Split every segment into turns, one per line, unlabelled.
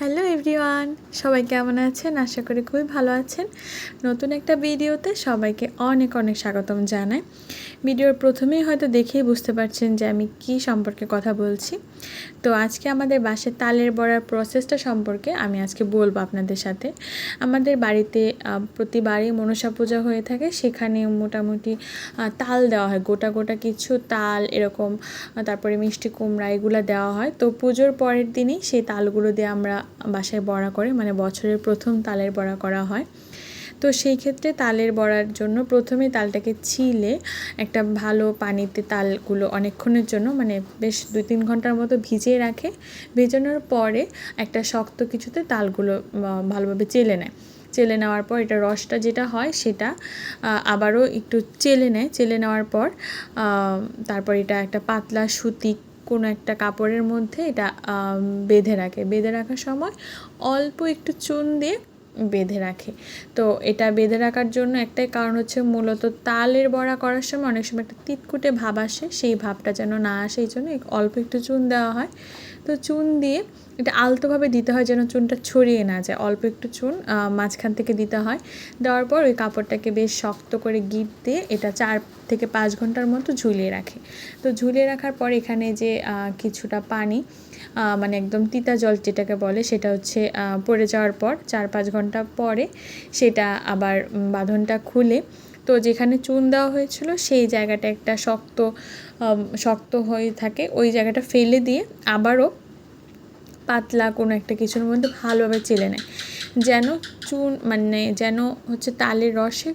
Hello everyone, সবাই কেমন আছেন? আশা করি খুবই ভালো আছেন। নতুন একটা ভিডিওতে সবাইকে অনেক অনেক স্বাগতম জানাই। ভিডিওর প্রথমেই হয়তো দেখেই বুঝতে পারছেন যে আমি কি সম্পর্কে কথা বলছি। তো আজকে আমাদের বাসে তালের বড়ার প্রসেসটা সম্পর্কে আমি আজকে বলব আপনাদের সাথে। আমাদের বাড়িতে প্রতিবারই মনসা পূজা হয়ে থাকে। সেখানে মোটামুটি তাল দেওয়া হয়। গোটা গোটা কিছু তাল, এরকম তারপরে মিষ্টি কুমড়া এগুলো দেওয়া হয়। তো পুজোর পরের দিনই সেই তালগুলো দিয়ে আমরা বাসায় বড়া করে মানে বছরের প্রথম তালের বড়া করা হয়। তো সেই ক্ষেত্রে তালের বড়ার জন্য প্রথমে তালটাকে ছিলে একটা ভালো পানিতে তালগুলো অনেকক্ষণের জন্য মানে বেশ দুই তিন ঘণ্টার মতো ভিজিয়ে রাখে। ভেজানোর পরে একটা শক্ত কিছুতে তালগুলো ভালোভাবে চেলে নেয়। চেলে নেওয়ার পর এটা রসটা যেটা হয় সেটা আবারও একটু চেলে নেয়। চেলে নেওয়ার পর তারপর এটা একটা পাতলা সুতি কোনো একটা কাপড়ের মধ্যে এটা বেঁধে রাখে। বেঁধে রাখার সময় অল্প একটু চুন দিয়ে বেঁধে রাখে। তো এটা বেঁধে রাখার জন্য একটাই কারণ হচ্ছে মূলত তালের বড়া করার সময় অনেক সময় একটা তিতকুটে ভাব আসে, সেই ভাবটা যেন না আসে, এই জন্য অল্প একটু চুন দেওয়া হয়। তো চুন দিয়ে এটা আলতোভাবে দিতে হয় যেন চুনটা ছড়িয়ে না যায়। অল্প একটু চুন মাঝখান থেকে দিতে হয়। দেওয়ার পর ওই কাপড়টাকে বেশ শক্ত করে গিট দিয়ে এটা চার থেকে পাঁচ ঘণ্টার মতো ঝুলিয়ে রাখে। তো ঝুলিয়ে রাখার পর এখানে যে কিছুটা পানি মানে একদম তিতা জল যেটাকে বলে, সেটা হচ্ছে পড়ে যাওয়ার পর চার পাঁচ ঘণ্টা পরে সেটা আবার বাঁধনটা খুলে তো যেখানে চুন দেওয়া হয়েছিল, সেই জায়গাটা একটা শক্ত শক্ত হয়ে থাকে। ওই জায়গাটা ফেলে দিয়ে আবারও পাতলা কোনো একটা কিছুর মধ্যে ভালোভাবে চেলে নেয়। যেন চুন মানে যেন হচ্ছে তালের রসে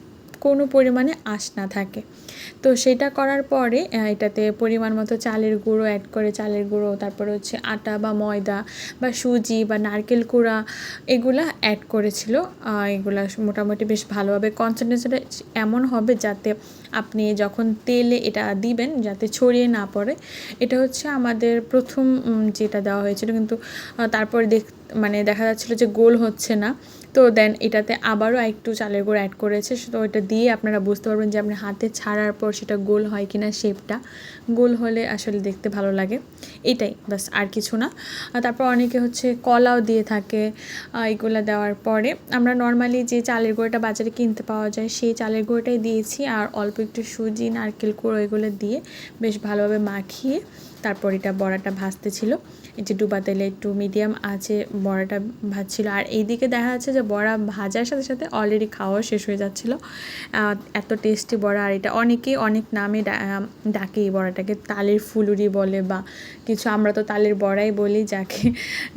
কোনো পরিমাণে আঁশ না থাকে। তো সেটা করার পরে এটাতে পরিমাণ মতো চালের গুঁড়ো অ্যাড করে, চালের গুঁড়ো, তারপরে হচ্ছে আটা বা ময়দা বা সুজি বা নারকেল কুড়া, এগুলা অ্যাড করেছিল। এগুলা মোটামুটি বেশ ভালোভাবে কনসেন্ট্রেশনটা এমন হবে যাতে আপনি যখন তেলে এটা দিবেন যাতে ছড়িয়ে না পড়ে, এটা হচ্ছে আমাদের প্রথম যেটা দেওয়া হয়েছিল। কিন্তু তারপরে দেখ মানে দেখা যাচ্ছিল যে গোল হচ্ছে না। তো দেন এটাতে আবারও একটু চালের গুঁড়ো অ্যাড করেছে। তো এটা দিয়ে আপনারা বুঝতে পারবেন যে আপনি হাতে ছাড়ার পর সেটা গোল হয় কি না শেপটা গোল হলে আসলে দেখতে ভালো লাগে। এটাই বাস আর কিছু না। তারপর অনেকে হচ্ছে কলাও দিয়ে থাকে এগুলো দেওয়ার পরে। আমরা নর্মালি যে চালের গুঁড়োটা বাজারে কিনতে পাওয়া যায়, সেই চালের গুঁড়োটাই দিয়েছি। আর অল্প একটু সুজি, নারকেল কুড়ো এগুলো দিয়ে বেশ ভালোভাবে মাখিয়ে তারপর এটা বড়াটা ভাজতে ছিল। এই যে ডুবা তেলে একটু মিডিয়াম আছে বড়াটা ভাজছিল। আর এইদিকে দেখা যাচ্ছে যে বড়া ভাজার সাথে সাথে অলরেডি খাওয়া শেষ হয়ে যাচ্ছিল। এত টেস্টি বড়া আর এটা অনেকেই অনেক নামে ডাকে এই বড়াটাকে। তালের ফুলুরি বলে বা কিছু, আমরা তো তালের বড়াই বলি যাকে।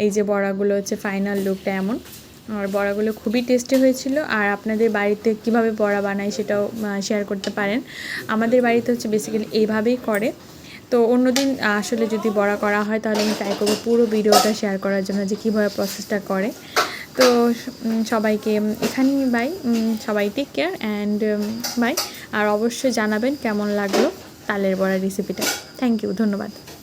এই যে বড়াগুলো হচ্ছে ফাইনাল লুকটা এমন। আর বড়াগুলো খুবই টেস্টি হয়েছিল আর আপনাদের বাড়িতে কীভাবে বড়া বানায় সেটাও শেয়ার করতে পারেন। আমাদের বাড়িতে হচ্ছে বেসিক্যালি এইভাবেই করে। তো অন্যদিন আসলে যদি বড়া করা হয় তাহলে আমি ট্রাই করব পুরো ভিডিওটা শেয়ার করার জন্য যে কীভাবে প্রসেসটা করে। তো সবাইকে এখানেই বাই সবাই টেক কেয়ার অ্যান্ড বাই আর অবশ্যই জানাবেন কেমন লাগল তালের বড়া রেসিপিটা থ্যাংক ইউ ধন্যবাদ।